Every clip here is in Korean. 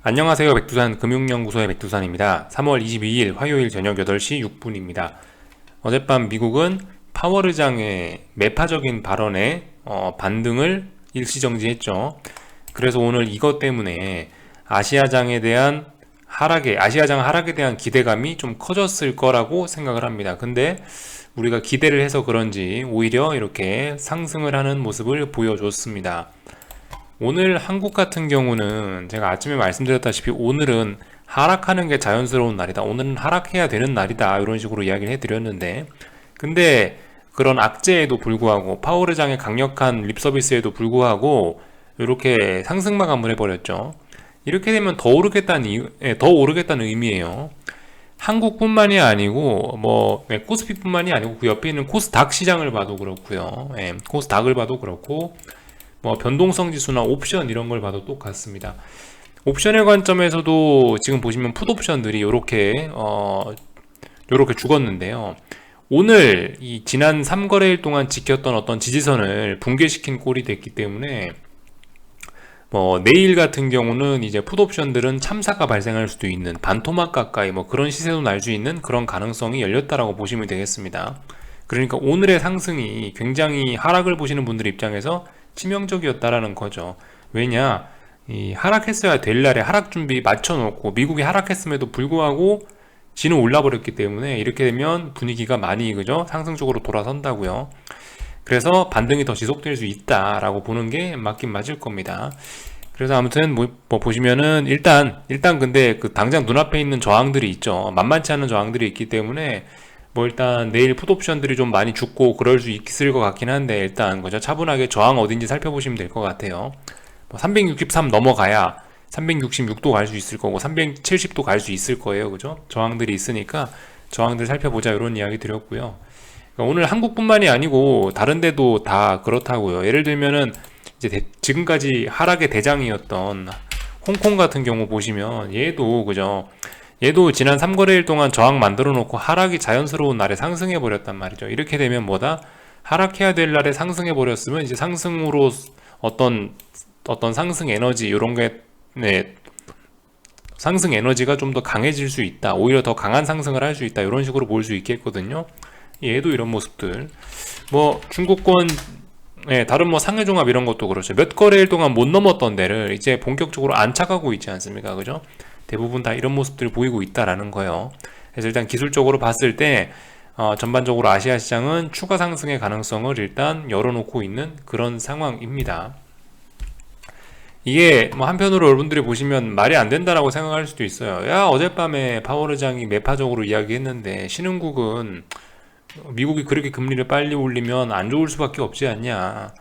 안녕하세요. 백두산 금융연구소의 백두산입니다. 3월 22일 화요일 저녁 8시 6분입니다. 어젯밤 미국은 파월 의장의 매파적인 발언에 어, 반등을 일시정지했죠. 그래서 오늘 이것 때문에 아시아장에 대한 하락에 아시아장 하락에 대한 기대감이 좀 커졌을 거라고 생각을 합니다. 근데 우리가 기대를 해서 그런지 오히려 이렇게 상승을 하는 모습을 보여줬습니다. 오늘 한국 같은 경우는 제가 아침에 말씀드렸다시피 오늘은 하락하는 게 자연스러운 날이다. 오늘은 하락해야 되는 날이다. 이런 식으로 이야기를 해드렸는데, 근데 그런 악재에도 불구하고 파워르장의 강력한 립 서비스에도 불구하고 이렇게 상승 마감을 해버렸죠. 이렇게 되면 더 오르겠다는 이유, 예, 더 오르겠다는 의미예요. 한국뿐만이 아니고 뭐 네, 코스피뿐만이 아니고 그 옆에 있는 코스닥 시장을 봐도 그렇고요. 예, 코스닥을 봐도 그렇고 뭐 변동성 지수나 옵션 이런 걸 봐도 똑같습니다. 옵션의 관점에서도 지금 보시면 풋 옵션들이 이렇게 어 이렇게 죽었는데요. 오늘 이 지난 3거래일 동안 지켰던 어떤 지지선을 붕괴시킨 꼴이 됐기 때문에 뭐 내일 같은 경우는 이제 풋 옵션들은 참사가 발생할 수도 있는 반토막 가까이 뭐 그런 시세도 날 수 있는 그런 가능성이 열렸다라고 보시면 되겠습니다. 그러니까 오늘의 상승이 굉장히 하락을 보시는 분들 입장에서 치명적이었다라는 거죠. 왜냐? 이 하락했어야 될 날에 하락 준비 맞춰놓고 미국이 하락했음에도 불구하고 지는 올라버렸기 때문에 이렇게 되면 분위기가 많이 그죠 상승적으로 돌아선다고요. 그래서 반등이 더 지속될 수 있다라고 보는 게 맞긴 맞을 겁니다. 그래서 아무튼 뭐, 뭐 보시면은 일단 일단 근데 그 당장 눈앞에 있는 저항들이 있죠. 만만치 않은 저항들이 있기 때문에 뭐 일단 내일 풋옵션들이 좀 많이 죽고 그럴 수 있을 것 같긴 한데 일단 그죠 차분하게 저항 어딘지 살펴보시면 될 것 같아요. 뭐 363 넘어가야 366도 갈 수 있을 거고 370도 갈 수 있을 거예요. 그죠? 저항들이 있으니까 저항들 살펴보자 이런 이야기 드렸고요. 그러니까 오늘 한국뿐만이 아니고 다른 데도 다 그렇다고요. 예를 들면은 이제 대, 지금까지 하락의 대장이었던 홍콩 같은 경우 보시면 얘도 그죠? 얘도 지난 3거래일 동안 저항 만들어 놓고 하락이 자연스러운 날에 상승해 버렸단 말이죠. 이렇게 되면 뭐다? 하락해야 될 날에 상승해 버렸으면 이제 상승으로 어떤 어떤 상승 에너지 이런 게 네, 상승 에너지가 좀 더 강해질 수 있다. 오히려 더 강한 상승을 할 수 있다. 이런 식으로 볼 수 있겠거든요. 얘도 이런 모습들. 뭐 중국권 네, 다른 뭐 상해 종합 이런 것도 그렇죠. 몇 거래일 동안 못 넘었던 데를 이제 본격적으로 안착하고 있지 않습니까? 그죠? 대부분 다 이런 모습들을 보이고 있다라는 거예요. 그래서 일단 기술적으로 봤을 때 어, 전반적으로 아시아 시장은 추가 상승의 가능성을 일단 열어놓고 있는 그런 상황입니다. 이게 뭐 한편으로 여러분들이 보시면 말이 안 된다라고 생각할 수도 있어요. 야 어젯밤에 파월 의장이 매파적으로 이야기했는데 신흥국은 미국이 그렇게 금리를 빨리 올리면 안 좋을 수밖에 없지 않냐.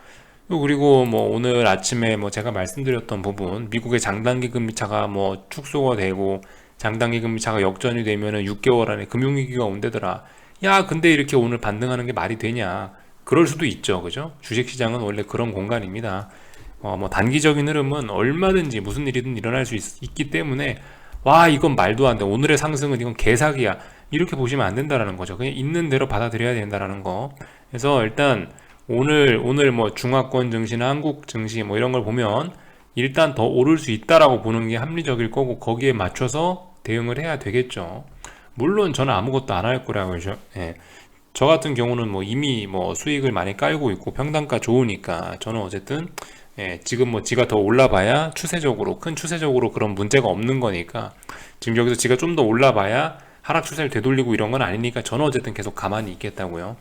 그리고 뭐 오늘 아침에 뭐 제가 말씀드렸던 부분 미국의 장단기 금리차가 뭐 축소가 되고 장단기 금리차가 역전이 되면은 6개월 안에 금융위기가 온대더라. 야 근데 이렇게 오늘 반등하는 게 말이 되냐? 그럴 수도 있죠, 그죠? 주식시장은 원래 그런 공간입니다. 어, 뭐 단기적인 흐름은 얼마든지 무슨 일이든 일어날 수 있, 기 때문에 와 이건 말도 안 돼. 오늘의 상승은 이건 개사기야. 이렇게 보시면 안 된다라는 거죠. 그냥 있는 대로 받아들여야 된다라는 거. 그래서 일단 오늘 오늘 뭐 중화권 증시나 한국 증시 뭐 이런 걸 보면 일단 더 오를 수 있다라고 보는 게 합리적일 거고 거기에 맞춰서 대응을 해야 되겠죠. 물론 저는 아무것도 안 할 거라고 죠 예. 저 같은 경우는 뭐 이미 뭐 수익을 많이 깔고 있고 평단가 좋으니까 저는 어쨌든 예, 지금 뭐 지가 더 올라봐야 추세적으로 큰 추세적으로 그런 문제가 없는 거니까 지금 여기서 지가 좀 더 올라봐야 하락 추세를 되돌리고 이런 건 아니니까 저는 어쨌든 계속 가만히 있겠다고요.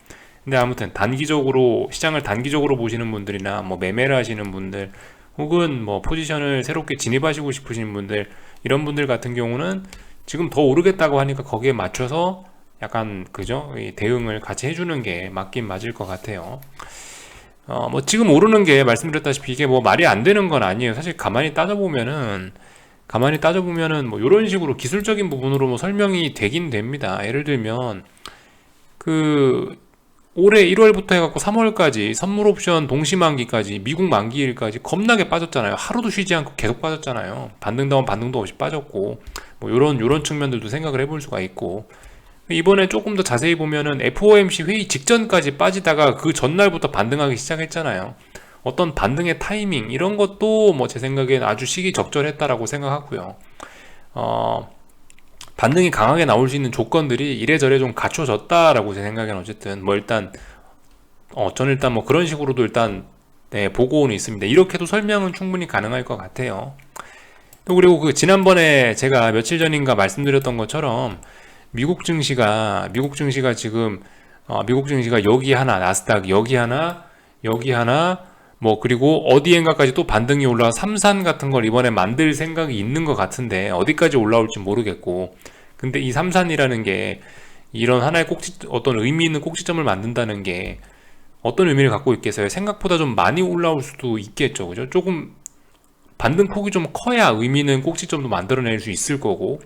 근데 아무튼 단기적으로 시장을 단기적으로 보시는 분들이나 뭐 매매를 하시는 분들 혹은 뭐 포지션을 새롭게 진입하시고 싶으신 분들 이런 분들 같은 경우는 지금 더 오르겠다고 하니까 거기에 맞춰서 약간 그죠 대응을 같이 해주는 게 맞긴 맞을 것 같아요. 어 뭐 지금 오르는 게 말씀드렸다시피 이게 뭐 말이 안 되는 건 아니에요. 사실 가만히 따져보면은 가만히 따져보면은 뭐 이런 식으로 기술적인 부분으로 뭐 설명이 되긴 됩니다. 예를 들면 그 올해 1월부터 해갖고 3월까지 선물 옵션 동시 만기까지 미국 만기일까지 겁나게 빠졌잖아요. 하루도 쉬지 않고 계속 빠졌잖아요. 반등다운 반등도 없이 빠졌고 뭐 요런 요런 측면들도 생각을 해볼 수가 있고 이번에 조금 더 자세히 보면은 FOMC 회의 직전까지 빠지다가 그 전날부터 반등하기 시작했잖아요. 어떤 반등의 타이밍 이런 것도 뭐 제 생각엔 아주 시기 적절했다라고 생각하고요. 어, 반등이 강하게 나올 수 있는 조건들이 이래저래 좀 갖춰졌다라고 제 생각에는 어쨌든 뭐 일단 어 저는 일단 뭐 그런 식으로도 일단 네, 보고는 있습니다. 이렇게도 설명은 충분히 가능할 것 같아요. 또 그리고 그 지난번에 제가 며칠 전인가 말씀드렸던 것처럼 미국 증시가 미국 증시가 지금 어, 미국 증시가 여기 하나 나스닥 여기 하나 여기 하나 뭐 그리고 어디엔가까지 또 반등이 올라와 삼산 같은 걸 이번에 만들 생각이 있는 것 같은데 어디까지 올라올지 모르겠고 근데 이 삼산이라는 게 이런 하나의 꼭지 어떤 의미 있는 꼭지점을 만든다는 게 어떤 의미를 갖고 있겠어요? 생각보다 좀 많이 올라올 수도 있겠죠, 그죠? 조금 반등 폭이 좀 커야 의미 있는 꼭지점도 만들어낼 수 있을 거고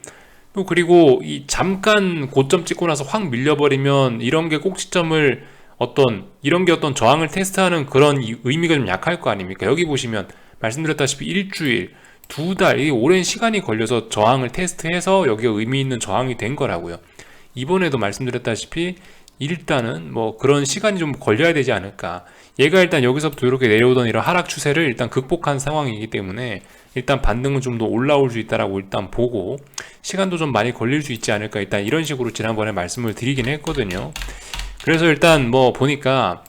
또 그리고 이 잠깐 고점 찍고 나서 확 밀려버리면 이런 게 꼭지점을 어떤 이런 게 어떤 저항을 테스트하는 그런 이- 의미가 좀 약할 거 아닙니까? 여기 보시면 말씀드렸다시피 일주일, 두 달, 이 오랜 시간이 걸려서 저항을 테스트해서 여기에 의미 있는 저항이 된 거라고요. 이번에도 말씀드렸다시피 일단은 뭐 그런 시간이 좀 걸려야 되지 않을까. 얘가 일단 여기서부터 이렇게 내려오던 이런 하락 추세를 일단 극복한 상황이기 때문에 일단 반등은 좀 더 올라올 수 있다라고 일단 보고 시간도 좀 많이 걸릴 수 있지 않을까. 일단 이런 식으로 지난번에 말씀을 드리긴 했거든요. 그래서 일단 뭐 보니까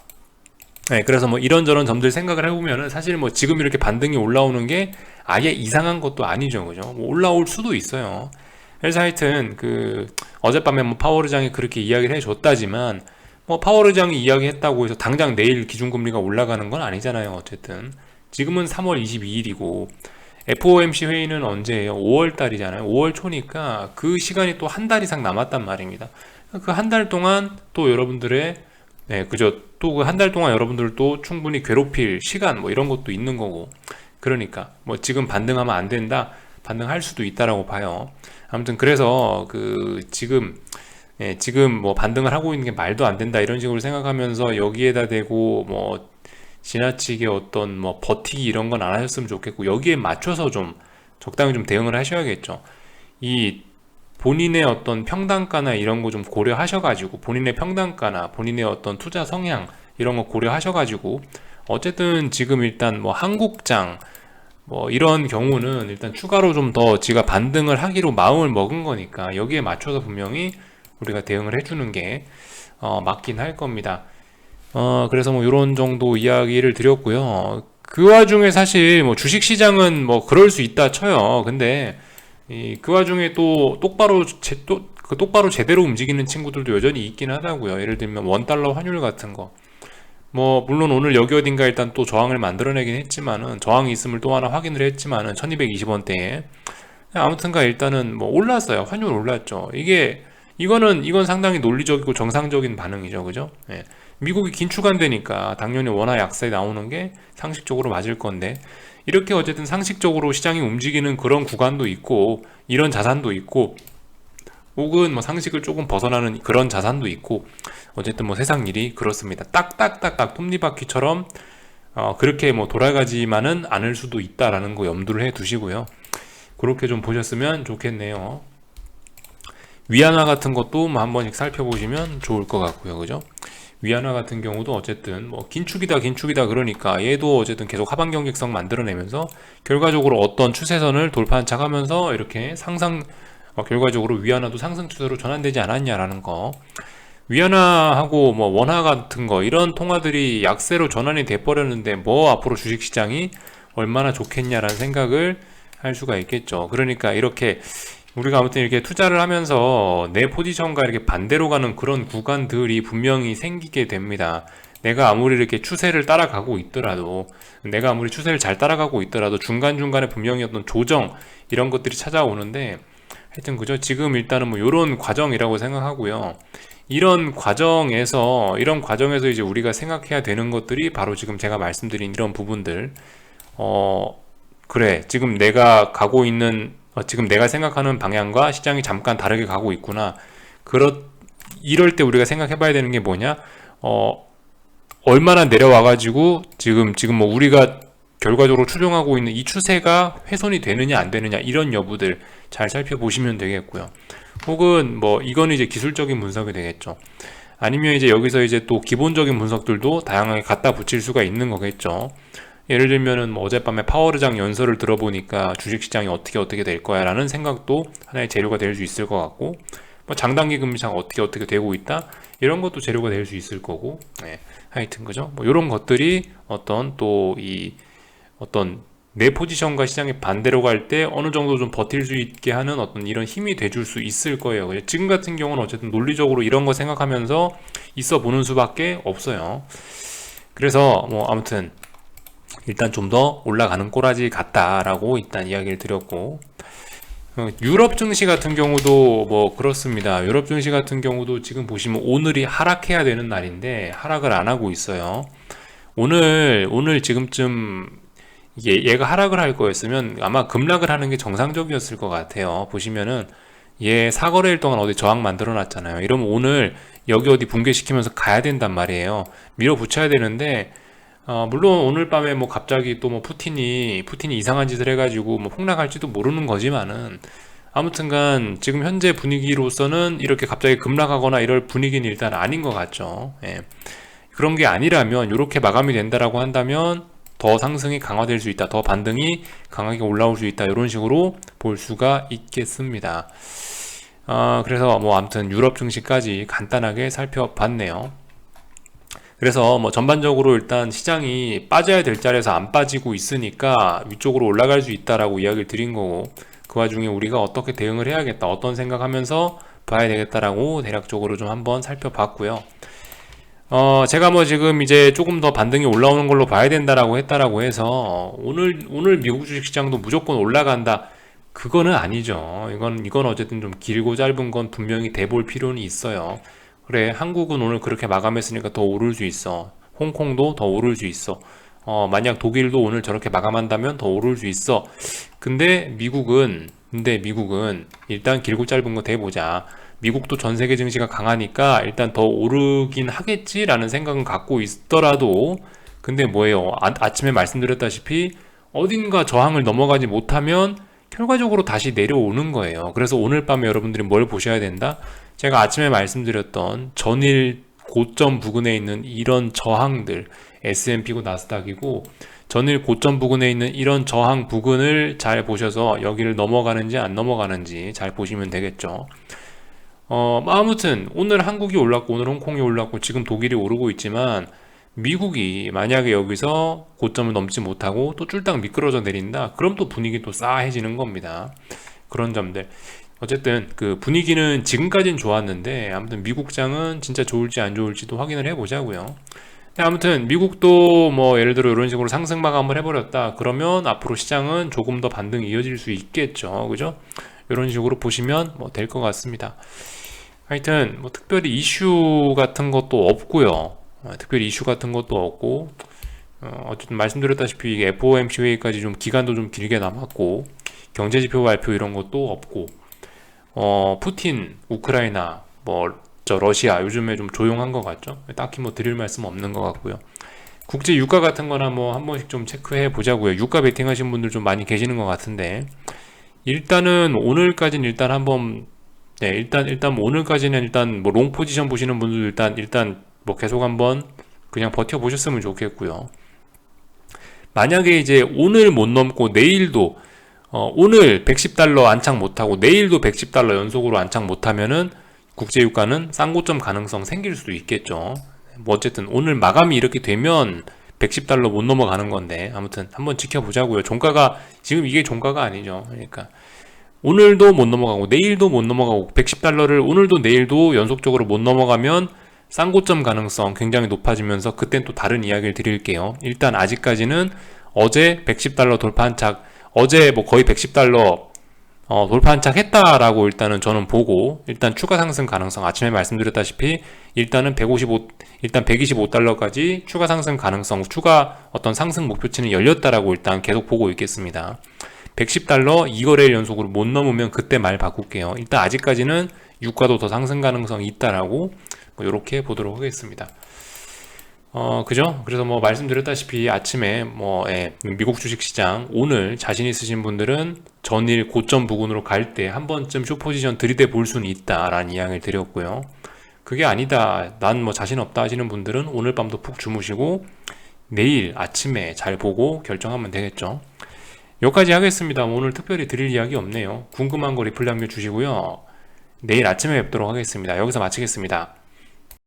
네, 그래서 뭐 이런저런 점들 생각을 해보면은 사실 뭐 지금 이렇게 반등이 올라오는 게 아예 이상한 것도 아니죠, 그죠? 뭐 올라올 수도 있어요. 그래서 하여튼 그 어젯밤에 뭐 파워르장이 그렇게 이야기를 해줬다지만 뭐 파워르장이 이야기했다고 해서 당장 내일 기준금리가 올라가는 건 아니잖아요, 어쨌든 지금은 3월 22일이고 FOMC 회의는 언제예요? 5월 달이잖아요. 5월 초니까 그 시간이 또 한 달 이상 남았단 말입니다. 그 한 달 동안 또 여러분들의 네, 그죠. 또 그 한 달 동안 여러분들 또 충분히 괴롭힐 시간 뭐 이런 것도 있는 거고. 그러니까 뭐 지금 반등하면 안 된다. 반등할 수도 있다라고 봐요. 아무튼 그래서 그 지금 예, 지금 뭐 반등을 하고 있는 게 말도 안 된다 이런 식으로 생각하면서 여기에다 대고 뭐 지나치게 어떤 뭐 버티기 이런 건 안 하셨으면 좋겠고 여기에 맞춰서 좀 적당히 좀 대응을 하셔야겠죠. 이 본인의 어떤 평단가나 이런 거 좀 고려하셔가지고 본인의 평단가나 본인의 어떤 투자 성향 이런 거 고려하셔가지고 어쨌든 지금 일단 뭐 한국장 뭐 이런 경우는 일단 추가로 좀 더 지가 반등을 하기로 마음을 먹은 거니까 여기에 맞춰서 분명히 우리가 대응을 해주는 게 어, 맞긴 할 겁니다. 어, 그래서 뭐 이런 정도 이야기를 드렸고요. 그 와중에 사실 뭐 주식 시장은 뭐 그럴 수 있다 쳐요. 근데 이, 그 와중에 또 똑바로 제, 또, 그 똑바로 제대로 움직이는 친구들도 여전히 있긴 하다고요. 예를 들면 원 달러 환율 같은 거. 뭐 물론 오늘 여기 어딘가 일단 또 저항을 만들어내긴 했지만은 저항이 있음을 또 하나 확인을 했지만은 1220원대에 아무튼가 일단은 뭐 올랐어요. 환율 올랐죠. 이게 이거는 이건 상당히 논리적이고 정상적인 반응이죠. 그죠? 예. 미국이 긴축한되니까 당연히 원화 약세 나오는 게 상식적으로 맞을 건데 이렇게 어쨌든 상식적으로 시장이 움직이는 그런 구간도 있고 이런 자산도 있고 혹은 뭐 상식을 조금 벗어나는 그런 자산도 있고 어쨌든 뭐 세상 일이 그렇습니다. 딱딱딱딱 톱니바퀴처럼 어 그렇게 뭐 돌아가지만은 않을 수도 있다라는 거 염두를 해 두시고요. 그렇게 좀 보셨으면 좋겠네요. 위안화 같은 것도 뭐 한 번씩 살펴보시면 좋을 것 같고요. 그죠? 위안화 같은 경우도 어쨌든 뭐 긴축이다 긴축이다 그러니까 얘도 어쨌든 계속 하방 경직성 만들어내면서 결과적으로 어떤 추세선을 돌파한착하면서 이렇게 상상 어, 결과적으로 위안화도 상승 추세로 전환되지 않았냐라는 거 위안화하고 뭐 원화 같은 거 이런 통화들이 약세로 전환이 돼 버렸는데 뭐 앞으로 주식 시장이 얼마나 좋겠냐라는 생각을 할 수가 있겠죠. 그러니까 이렇게 우리가 아무튼 이렇게 투자를 하면서 내 포지션과 이렇게 반대로 가는 그런 구간들이 분명히 생기게 됩니다. 내가 아무리 이렇게 추세를 따라가고 있더라도, 내가 아무리 추세를 잘 따라가고 있더라도 중간중간에 분명히 어떤 조정, 이런 것들이 찾아오는데, 하여튼 그죠? 지금 일단은 뭐 이런 과정이라고 생각하고요. 이런 과정에서, 이런 과정에서 이제 우리가 생각해야 되는 것들이 바로 지금 제가 말씀드린 이런 부분들, 어, 그래. 지금 내가 가고 있는 어, 지금 내가 생각하는 방향과 시장이 잠깐 다르게 가고 있구나. 그렇 이럴 때 우리가 생각해 봐야 되는 게 뭐냐? 어, 얼마나 내려와 가지고 지금 지금 뭐 우리가 결과적으로 추종하고 있는 이 추세가 훼손이 되느냐 안 되느냐 이런 여부들 잘 살펴보시면 되겠고요. 혹은 뭐 이거는 이제 기술적인 분석이 되겠죠. 아니면 이제 여기서 이제 또 기본적인 분석들도 다양하게 갖다 붙일 수가 있는 거겠죠. 예를 들면은 뭐 어젯밤에 파워르장 연설을 들어보니까 주식시장이 어떻게 어떻게 될 거야라는 생각도 하나의 재료가 될 수 있을 것 같고 뭐 장단기 금리상 어떻게 어떻게 되고 있다 이런 것도 재료가 될 수 있을 거고 네. 하여튼 그죠 뭐 이런 것들이 어떤 또 이 어떤 내 포지션과 시장이 반대로 갈 때 어느 정도 좀 버틸 수 있게 하는 어떤 이런 힘이 돼줄 수 있을 거예요. 지금 같은 경우는 어쨌든 논리적으로 이런 거 생각하면서 있어 보는 수밖에 없어요. 그래서 뭐 아무튼 일단 좀 더 올라가는 꼬라지 같다라고 일단 이야기를 드렸고 어, 유럽 증시 같은 경우도 뭐 그렇습니다. 유럽 증시 같은 경우도 지금 보시면 오늘이 하락해야 되는 날인데 하락을 안 하고 있어요. 오늘 오늘 지금쯤 이게 얘가 하락을 할 거였으면 아마 급락을 하는 게 정상적이었을 것 같아요. 보시면은 얘 사거래일 동안 어디 저항 만들어 놨잖아요. 이러면 오늘 여기 어디 붕괴시키면서 가야 된단 말이에요. 밀어붙여야 되는데 어, 물론 오늘 밤에 뭐 갑자기 또 뭐 푸틴이 푸틴이 이상한 짓을 해가지고 뭐 폭락할지도 모르는 거지만은 아무튼간 지금 현재 분위기로서는 이렇게 갑자기 급락하거나 이럴 분위기는 일단 아닌 것 같죠. 예. 그런 게 아니라면 이렇게 마감이 된다라고 한다면 더 상승이 강화될 수 있다, 더 반등이 강하게 올라올 수 있다 이런 식으로 볼 수가 있겠습니다. 아, 그래서 뭐 아무튼 유럽 증시까지 간단하게 살펴봤네요. 그래서 뭐 전반적으로 일단 시장이 빠져야 될 자리에서 안 빠지고 있으니까 위쪽으로 올라갈 수 있다라고 이야기를 드린 거고 그 와중에 우리가 어떻게 대응을 해야겠다 어떤 생각하면서 봐야 되겠다라고 대략적으로 좀 한번 살펴봤고요. 어 제가 뭐 지금 이제 조금 더 반등이 올라오는 걸로 봐야 된다라고 했다라고 해서 오늘 오늘 미국 주식 시장도 무조건 올라간다 그거는 아니죠. 이건 이건 어쨌든 좀 길고 짧은 건 분명히 대볼 필요는 있어요. 그래 한국은 오늘 그렇게 마감했으니까 더 오를 수 있어. 홍콩도 더 오를 수 있어. 어 만약 독일도 오늘 저렇게 마감한다면 더 오를 수 있어. 근데 미국은 근데 미국은 일단 길고 짧은 거 대보자. 미국도 전 세계 증시가 강하니까 일단 더 오르긴 하겠지라는 생각은 갖고 있더라도 근데 뭐예요? 아, 아침에 말씀드렸다시피 어딘가 저항을 넘어가지 못하면 결과적으로 다시 내려오는 거예요. 그래서 오늘 밤에 여러분들이 뭘 보셔야 된다? 제가 아침에 말씀드렸던 전일 고점 부근에 있는 이런 저항들 S&P고 나스닥이고 전일 고점 부근에 있는 이런 저항 부근을 잘 보셔서 여기를 넘어가는지 안 넘어가는지 잘 보시면 되겠죠. 어, 아무튼 오늘 한국이 올랐고 오늘 홍콩이 올랐고 지금 독일이 오르고 있지만 미국이 만약에 여기서 고점을 넘지 못하고 또 쫄딱 미끄러져 내린다 그럼 또 분위기 또 싸해지는 겁니다 그런 점들 어쨌든 그 분위기는 지금까지는 좋았는데 아무튼 미국장은 진짜 좋을지 안 좋을지도 확인을 해보자고요. 아무튼 미국도 뭐 예를 들어 이런 식으로 상승 마감을 해버렸다. 그러면 앞으로 시장은 조금 더 반등이 이어질 수 있겠죠. 그죠? 이런 식으로 보시면 뭐 될 것 같습니다. 하여튼 뭐 특별히 이슈 같은 것도 없고요. 어, 특별히 이슈 같은 것도 없고 어, 어쨌든 말씀드렸다시피 이게 FOMC 회의까지 좀 기간도 좀 길게 남았고 경제지표 발표 이런 것도 없고 어, 푸틴, 우크라이나, 뭐, 저 러시아 요즘에 좀 조용한 것 같죠? 딱히 뭐 드릴 말씀 없는 것 같고요. 국제 유가 같은 거나 뭐 한 번씩 좀 체크해 보자고요. 유가 베팅 하신 분들 좀 많이 계시는 것 같은데 일단은 오늘까지는 일단 한번 네, 일단 일단 뭐 오늘까지는 일단 뭐 롱 포지션 보시는 분들 일단 일단 뭐 계속 한번 그냥 버텨 보셨으면 좋겠고요. 만약에 이제 오늘 못 넘고 내일도 어, 오늘 110달러 안착 못하고 내일도 110달러 연속으로 안착 못하면은 국제유가는 쌍고점 가능성 생길 수도 있겠죠. 뭐 어쨌든 오늘 마감이 이렇게 되면 110달러 못 넘어가는 건데 아무튼 한번 지켜보자고요. 종가가 지금 이게 종가가 아니죠. 그러니까 오늘도 못 넘어가고 내일도 못 넘어가고 110달러를 오늘도 내일도 연속적으로 못 넘어가면 쌍고점 가능성 굉장히 높아지면서 그땐 또 다른 이야기를 드릴게요. 일단 아직까지는 어제 110달러 돌파한 착 어제 뭐 거의 110달러 어, 돌파 한착 했다라고 일단은 저는 보고 일단 추가 상승 가능성 아침에 말씀드렸다시피 일단은 155 일단 125달러까지 추가 상승 가능성 추가 어떤 상승 목표치는 열렸다라고 일단 계속 보고 있겠습니다. 110달러 2거래일 연속으로 못 넘으면 그때 말 바꿀게요. 일단 아직까지는 유가도 더 상승 가능성이 있다라고 뭐 이렇게 보도록 하겠습니다. 어, 그죠? 그래서 뭐 말씀드렸다시피 아침에 뭐, 예, 미국 주식 시장 오늘 자신 있으신 분들은 전일 고점 부근으로 갈 때 한 번쯤 쇼포지션 들이대 볼 수는 있다라는 이야기를 드렸고요. 그게 아니다. 난 뭐 자신 없다 하시는 분들은 오늘 밤도 푹 주무시고 내일 아침에 잘 보고 결정하면 되겠죠. 여기까지 하겠습니다. 오늘 특별히 드릴 이야기 없네요. 궁금한 거 리플 남겨주시고요. 내일 아침에 뵙도록 하겠습니다. 여기서 마치겠습니다.